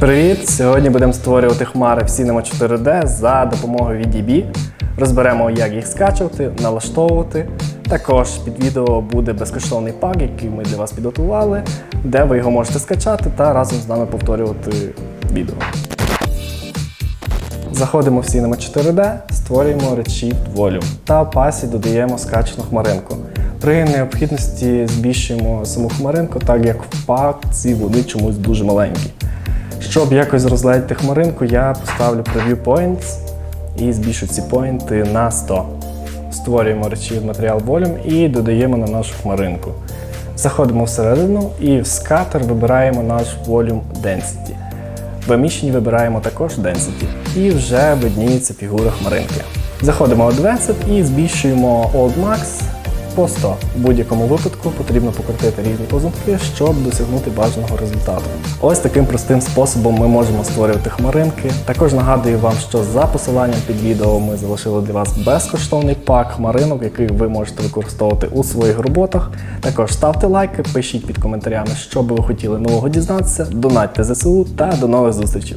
Привіт! Сьогодні будемо створювати хмари в Cinema 4D за допомогою VDB. Розберемо, як їх скачувати, налаштовувати. Також під відео буде безкоштовний пак, який ми для вас підготували, де ви його можете скачати та разом з нами повторювати відео. Заходимо в Cinema 4D, створюємо Redshift Volume та в пасі додаємо скачану хмаринку. При необхідності збільшуємо саму хмаринку, так як в пакці вони чомусь дуже маленькі. Щоб якось розгледіти хмаринку, я поставлю Preview Points і збільшу ці поінти на 100. Створюємо Redshift Material Volume і додаємо на нашу хмаринку. Заходимо всередину і в скатер вибираємо наш Volume Density. В еміщенні вибираємо також Density. І вже видніється фігура хмаринки. Заходимо в Advanced і збільшуємо Old Max по 100. В будь-якому випадку потрібно покрутити різні позначки, щоб досягнути бажаного результату. Ось таким простим способом ми можемо створювати хмаринки. Також нагадую вам, що за посиланням під відео ми залишили для вас безкоштовний пак хмаринок, який ви можете використовувати у своїх роботах. Також ставте лайки, пишіть під коментарями, що би ви хотіли нового дізнатися, донатьте ЗСУ та до нових зустрічей.